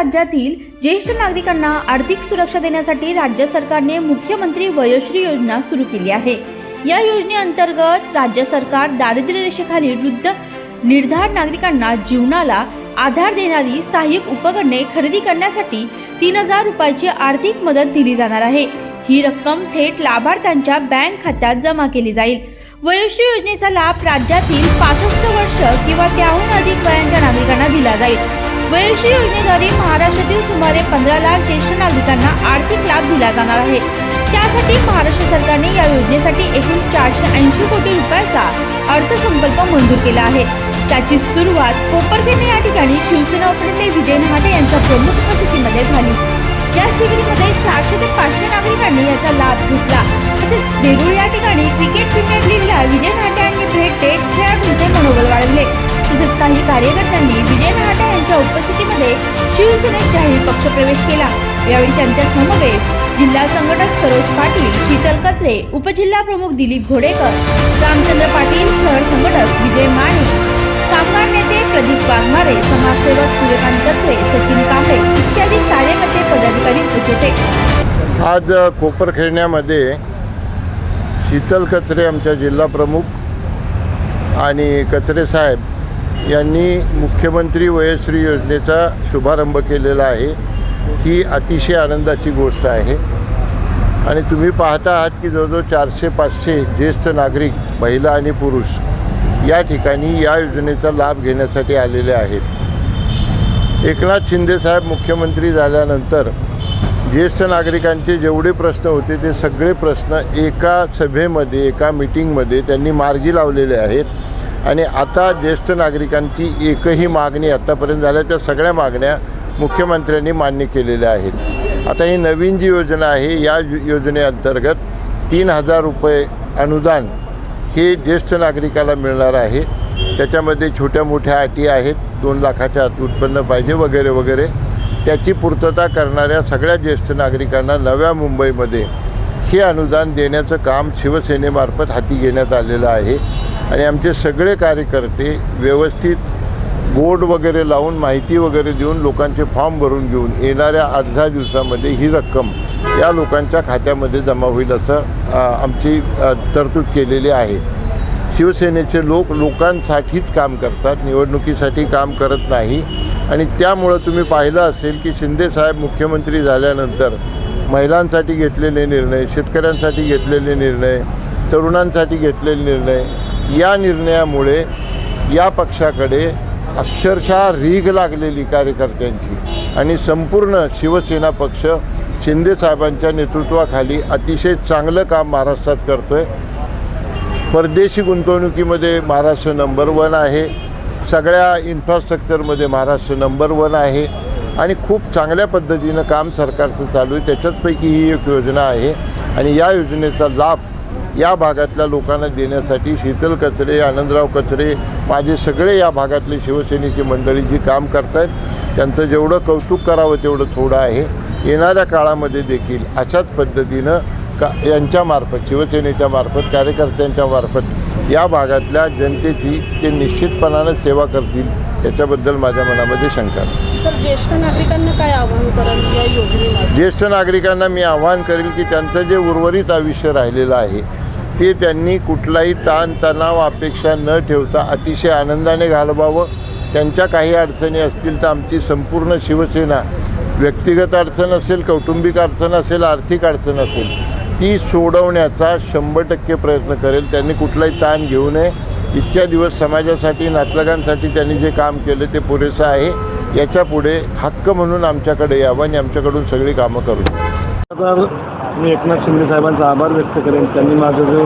राज्यातील ज्येष्ठ नागरिकांना आर्थिक सुरक्षा देण्यासाठी राज्य सरकारने मुख्यमंत्री वयोश्री योजना सुरू केली आहे. या योजनेअंतर्गत राज्य सरकार दारिद्र्य रेषेखाली वृद्ध निर्धार नागरिकांना जीवनाला आधार देणारी सहाय्यक उपकरणे खरेदी करण्यासाठी तीन हजार रुपयाची आर्थिक मदत दिली जाणार आहे. ही रक्कम थेट लाभार्थ्यांच्या बँक खात्यात जमा केली जाईल. वयोश्री योजनेचा लाभ राज्यातील पासष्ट वर्ष किंवा त्याहून अधिक वयांच्या नागरिकांना दिला जाईल. वयोश्री योजनेद्वारे महाराष्ट्रातील सुमारे पंधरा लाख ज्येष्ठ नागरिकांना आर्थिक लाभ दिला जाणार आहे. त्यासाठी महाराष्ट्र सरकारने या योजनेसाठी एकूण चारशे ऐंशी कोटी रुपयाचा अर्थसंकल्प मंजूर केला आहे. त्याची सुरुवात कोपरखेने या ठिकाणी शिवसेना उपनेते विजय महाटे यांच्या प्रमुख उपस्थितीमध्ये झाली. या शिबिरामध्ये चारशे ते पाचशे नागरिकांनी याचा लाभ घेतला. तसेच देरूळ या ठिकाणी क्रिकेट प्रीमियर लीगला विजय महाटे यांनी भेट देत खेळाडूंचे मनोबल वाढवले. तसेच काही कार्यकर्त्यांनी विजय नाटे यांच्या उपस्थितीमध्ये शिवसेनेत जाहीर पक्षप्रवेश केला. यावेळी त्यांच्या समवेत जिल्हा संघटक सरोज पाटील शीतल कचरे उपजिल्हा प्रमुख दिलीप घोडेकर रामचंद्र पाटील शहर संघटक विजय माने कामगार नेते प्रदीप वाघमारे समाजसेवक सूर्यकांत कचरे सचिन कांबळे इत्यादी कार्यकर्ते पदाधिकारी उपस्थित होते. आज अ, शीतल कचरे आमच्या जिल्हा प्रमुख आणि कचरे साहेब यांनी मुख्यमंत्री वयश्री योजनेचा शुभारंभ केलेला आहे. ही अतिशय आनंदाची गोष्ट आहे. आणि तुम्ही पाहता आहात की जवळजवळ चारशे पाचशे ज्येष्ठ नागरिक महिला आणि पुरुष या ठिकाणी या योजनेचा लाभ घेण्यासाठी आलेले आहेत. एकनाथ शिंदेसाहेब मुख्यमंत्री झाल्यानंतर ज्येष्ठ नागरिकांचे जेवढे प्रश्न होते ते सगळे प्रश्न एका सभेमध्ये एका मिटिंगमध्ये त्यांनी मार्गी लावलेले आहेत. आणि आता ज्येष्ठ नागरिकांची एकही मागणी आत्तापर्यंत झाल्या त्या सगळ्या मागण्या मुख्यमंत्र्यांनी मान्य केलेल्या आहेत. आता ही नवीन जी योजना आहे या योजनेअंतर्गत तीन हजार रुपये अनुदान हे ज्येष्ठ नागरिकाला मिळणार आहे. त्याच्यामध्ये छोट्या मोठ्या अटी आहेत दोन लाखाच्या आत उत्पन्न पाहिजे वगैरे वगैरे. त्याची पूर्तता करणाऱ्या सगळ्या ज्येष्ठ नागरिकांना नव्या मुंबईमध्ये हे अनुदान देण्याचं काम शिवसेनेमार्फत हाती घेण्यात आलेलं आहे. आणि आमचे सगळे कार्यकर्ते व्यवस्थित बोर्ड वगैरे लावून माहिती वगैरे देऊन लोकांचे फॉर्म भरून घेऊन येणाऱ्या आठ दहा दिवसामध्ये ही रक्कम या लोकांच्या खात्यामध्ये जमा होईल असं आमची तरतूद केलेली आहे. शिवसेनेचे लोक लोकांसाठीच काम करतात निवडणुकीसाठी काम करत नाही. आणि त्यामुळं तुम्ही पाहिलं असेल की शिंदेसाहेब मुख्यमंत्री झाल्यानंतर महिलांसाठी घेतलेले निर्णय शेतकऱ्यांसाठी घेतलेले निर्णय तरुणांसाठी घेतलेले निर्णय या निर्णयामुळे या पक्षाकडे अक्षरशः रीघ लागलेली कार्यकर्त्यांची आणि संपूर्ण शिवसेना पक्ष शिंदेसाहेबांच्या नेतृत्वाखाली अतिशय चांगलं काम महाराष्ट्रात करतो आहे परदेशी गुंतवणुकीमध्ये महाराष्ट्र नंबर वन आहे. सगळ्या इन्फ्रास्ट्रक्चरमध्ये महाराष्ट्र नंबर वन आहे. आणि खूप चांगल्या पद्धतीनं काम सरकारचं चालू आहे. त्याच्याचपैकी ही एक योजना आहे. आणि या योजनेचा लाभ या भागातल्या लोकांना देण्यासाठी शीतल कचरे आनंदराव कचरे माझे सगळे या भागातले शिवसेनेची मंडळी जी काम करत आहेत त्यांचं जेवढं कौतुक करावं तेवढं थोडं आहे. येणाऱ्या काळामध्ये देखील अशाच पद्धतीनं का यांच्यामार्फत शिवसेनेच्या मार्फत कार्यकर्त्यांच्या मार्फत या भागातल्या जनतेची ते निश्चितपणानं सेवा करतील याच्याबद्दल माझ्या मनामध्ये शंका नाही. सर ज्येष्ठ नागरिकांना काय आवाहन कराल या योजनेमध्ये ज्येष्ठ नागरिकांना मी आवाहन करेल की त्यांचं जे उर्वरित आयुष्य राहिलेलं आहे ते त्यांनी कुठलाही ताण तणाव अपेक्षा न ठेवता अतिशय आनंदाने घालवावं. त्यांच्या काही अडचणी असतील तर आमची संपूर्ण शिवसेना व्यक्तिगत अडचण असेल कौटुंबिक अडचण असेल आर्थिक अडचण असेल ती सोडवण्याचा शंभर टक्के प्रयत्न करेल. त्यांनी कुठलाही ताण घेऊ नये. इतक्या दिवस समाजासाठी नाटकांसाठी त्यांनी जे काम केलं ते पुरेसं आहे. याच्यापुढे हक्क म्हणून आमच्याकडे यावं आणि आमच्याकडून सगळी कामं करू. तर मी एकनाथ शिंदे साहेबांचा आभार व्यक्त करेन. त्यांनी माझा जो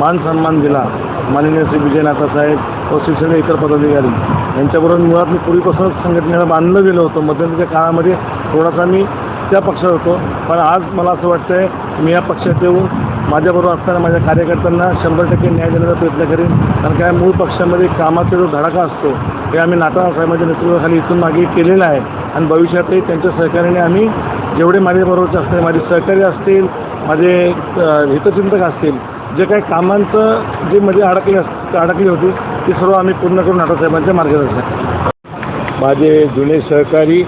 मान सन्मान दिला माननीय श्री विजयनाथा साहेब व शिवसेना इतर पदाधिकारी यांच्याबरोबर मुळात मी पूर्वीपासूनच संघटनेला बांधलं गेलो होतो. मध्यंतरीच्या काळामध्ये थोडासा मी त्या पक्षात होतो. पण आज मला असं वाटतंय मी या पक्षात येऊन माझ्याबरोबर असताना माझ्या कार्यकर्त्यांना शंभर टक्के न्याय देण्याचा प्रयत्न करेन. कारण काय मूळ पक्षामध्ये कामाचा जो धडाका असतो हे आम्ही नाटा साहेबांच्या नेतृत्वाखाली इथून मागे केलेला आहे. आणि भविष्यातही त्यांच्या सहकार्याने आम्ही जेवढे माझ्याबरोबरचे असतील माझे सहकारी असतील माझे हितचिंतक असतील जे काही कामांचं जे मध्ये अडकले अस अडकली होती ती सर्व आम्ही पूर्ण करून नाटासाहेबांच्या मार्गदर्शन माझे जुने सहकारी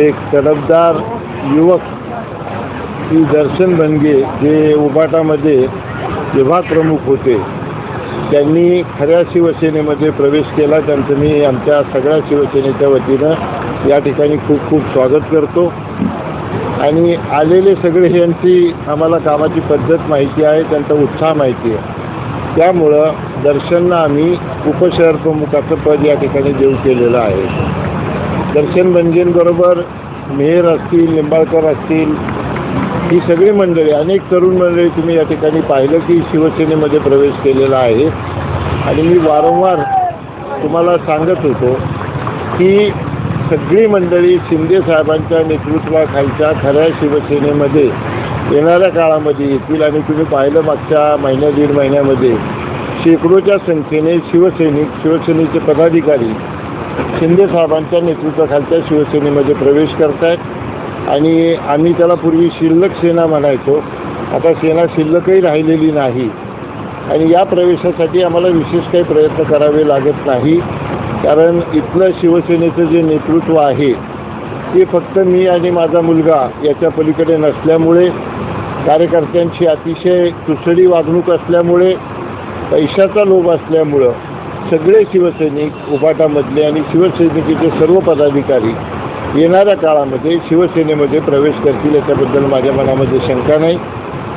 एक तडफदार युवक की दर्शन बनगे जे उबाटामध्ये विभाग प्रमुख होते त्यांनी खऱ्या शिवसेनेमध्ये प्रवेश केला. त्यांचं मी आमच्या सगळ्या शिवसेनेच्या वतीनं या ठिकाणी खूप खूप स्वागत करतो. आणि आलेले सगळे यांची आम्हाला कामाची पद्धत माहिती आहे त्यांचा उत्साह माहिती आहे. त्यामुळं दर्शनला आम्ही उपशहर प्रमुखाचं पद या ठिकाणी देऊ केलेलं आहे. दर्शन भंजेंबरोबर मेहर असतील निंबाळकर असतील ही सगळी मंडळी अनेक तरुण मंडळी तुम्ही या ठिकाणी पाहिलं की शिवसेनेमध्ये प्रवेश केलेला आहे. आणि मी वारंवार तुम्हाला सांगत होतो की सगळी मंडळी शिंदे साहेबांच्या नेतृत्वाखालच्या खऱ्या शिवसेनेमध्ये येणाऱ्या काळामध्ये येतील. आणि तुम्ही पाहिलं मागच्या महिन्या दीड महिन्यामध्ये शेकडोच्या संख्येने शिवसैनिक शिवसेनेचे पदाधिकारी शिंदे साहेबांच्या नेतृत्वाखालच्या शिवसेनेमध्ये प्रवेश करत आहेत आणि आम्ही त्याला पूर्वी शिल्लक सेना म्हणायचो. आता सेना शिल्लकही राहिलेली नाही. आणि या प्रवेशासाठी आम्हाला विशेष काही प्रयत्न करावे लागत नाही. कारण इथलं शिवसेनेचं जे नेतृत्व आहे ते फक्त मी आणि माझा मुलगा याच्या पलीकडे नसल्यामुळे कार्यकर्त्यांची अतिशय तुसडी वागणूक असल्यामुळे पैशाचा लोभ असल्यामुळं सगळे शिवसैनिक उभाटामधले आणि शिवसैनिकीचे सर्व पदाधिकारी येणाऱ्या काळामध्ये शिवसेनेमध्ये प्रवेश करतील याच्याबद्दल माझ्या मनामध्ये शंका नाही.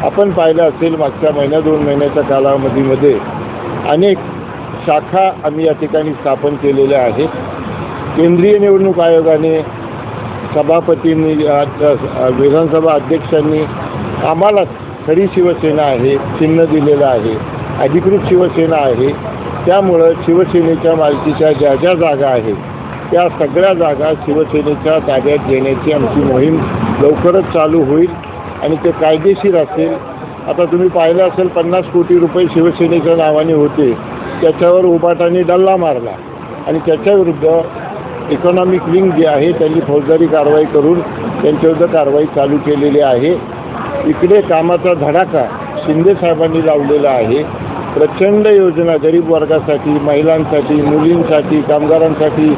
आपण पाहिलं असेल मागच्या महिन्या दोन महिन्याच्या कालावधीमध्ये अनेक शाखा आम्ही या ठिकाणी स्थापन केलेल्या आहेत. केंद्रीय निवडणूक आयोगाने सभापतींनी विधानसभा अध्यक्षांनी आम्हाला खरी शिवसेना आहे चिन्ह दिलेलं आहे अधिकृत शिवसेना आहे. त्यामुळं शिवसेनेच्या मालकीच्या ज्या ज्या जागा आहेत त्या सगळ्या जागा शिवसेनेच्या ताब्यात घेण्याची आमची मोहीम लवकरच चालू होईल आणि ते कायदेशीर असेल. आता तुम्ही पाहिलं असेल पन्नास कोटी रुपये शिवसेनेच्या नावाने होते. त्याच्यावर उबाटाने डल्ला मारला. आणि त्याच्याविरुद्ध इकॉनॉमिक विंग जे आहे त्यांनी फौजदारी कारवाई करून त्यांच्याविरुद्ध कारवाई चालू केलेली आहे. इकडे कामाचा धडाका शिंदे साहेबांनी लावलेला आहे. प्रचंड योजना गरीब वर्गासाठी महिलांसाठी मुलींसाठी कामगारांसाठी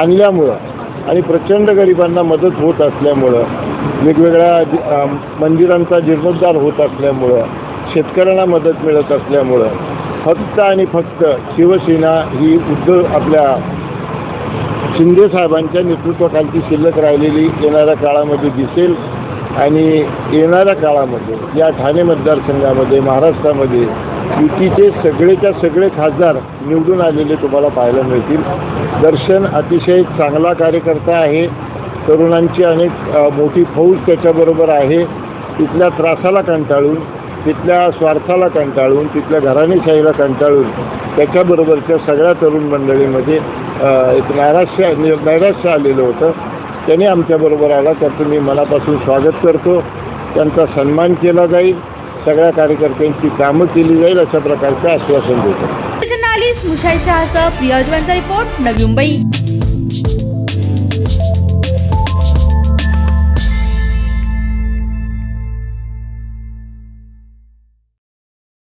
आणल्यामुळं आणि प्रचंड गरिबांना मदत होत असल्यामुळं वेगवेगळ्या मंदिरांचा जीर्णोद्धार होत असल्यामुळं शेतकऱ्यांना मदत मिळत असल्यामुळं फक्त आणि फक्त शिवसेना ही उद्धव आपल्या शिंदे साहेबांच्या नेतृत्वाखालची शिल्लक राहिलेली येणाऱ्या काळामध्ये दिसेल आणि येणाऱ्या काळामध्ये या ठाणे मतदारसंघामध्ये महाराष्ट्रामध्ये युतीचे सगळेच्या सगळे खासदार निवडून आलेले तुम्हाला पाहायला मिळतील. दर्शन अतिशय चांगला कार्यकर्ता आहे. तरुणांची अनेक मोठी फौज त्याच्याबरोबर आहे. तिथल्या त्रासाला कंटाळून तिथल्या स्वार्थाला कंटाळून तिथल्या घराणेशाहीला कंटाळून त्याच्याबरोबरच्या सगळ्या तरुण मंडळीमध्ये एक नैराश्य नि- नैराश्य आलेलं होतं. त्याने आमच्याबरोबर आला त्याचं मी मनापासून स्वागत करतो. त्यांचा सन्मान केला जाईल. सगळ्या कार्यकर्त्यांची कामं केली जाईल अशा प्रकारचं आश्वासन देतो. जर्नालिस्ट मुशाई शहासह प्रिया रिपोर्ट नवी मुंबई.